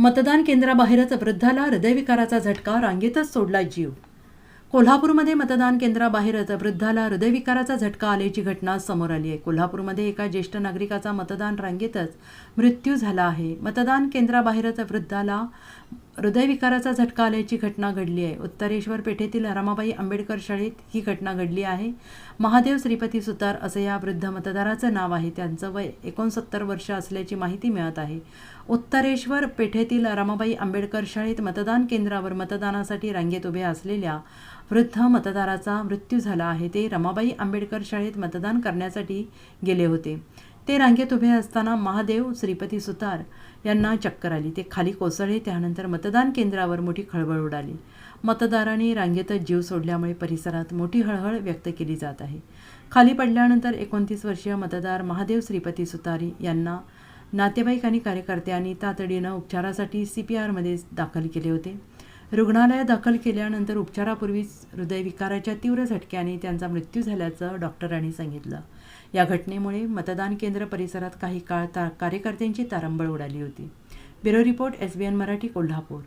मतदान केंद्राबाहेरच वृद्धाला हृदयविकाराचा झटका रांगेतच सोडला जीव. कोल्हापूरमध्ये मतदान केंद्राबाहेरच वृद्धाला हृदयविकाराचा झटका आल्याची घटना समोर आली आहे. कोल्हापूरमध्ये एका ज्येष्ठ नागरिकाचा मतदान रांगेतच मृत्यू झाला आहे. मतदान केंद्राबाहेरच वृद्धाला हृदयविकाराचा झटका आल्याची घटना घडली आहे. उत्तरेश्वर पेठेतील रमाबाई आंबेडकर शाळेत ही घटना घडली आहे. महादेव श्रीपती सुतार असं या वृद्ध मतदाराचं नाव आहे. त्यांचं वय एकोणसत्तर वर्ष असल्याची माहिती मिळत आहे. उत्तरेश्वर पेठेतील रमाबाई आंबेडकर शाळेत मतदान केंद्रावर मतदानासाठी रांगेत उभे असलेल्या वृद्ध मतदाराचा मृत्यू झाला आहे. ते रमाबाई आंबेडकर शाळेत मतदान करण्यासाठी गेले होते. ते रांगेत उभे असताना महादेव श्रीपती सुतार यांना चक्कर आली. ते खाली कोसळले. त्यानंतर मतदान केंद्रावर मोठी खळबळ उडाली. मतदारांनी रांगेतच जीव सोडल्यामुळे परिसरात मोठी हळहळ व्यक्त केली जात आहे. खाली पडल्यानंतर एकोणतीस वर्षीय मतदार महादेव श्रीपती सुतारी यांना नातेवाईक आणि कार्यकर्त्यांनी तातडीनं उपचारासाठी सी पी आरमध्ये दाखल केले होते. रुग्णालयात दाखल केल्यानंतर उपचारापूर्वीच हृदयविकाराच्या तीव्र झटक्याने त्यांचा मृत्यू झाल्याचं डॉक्टरांनी सांगितलं. या घटनेमुळे मतदान केंद्र परिसरात काही काळ ता कार्यकर्त्यांची तारंबळ उडाली होती. Bureau report S B N Marathi Kolhapur.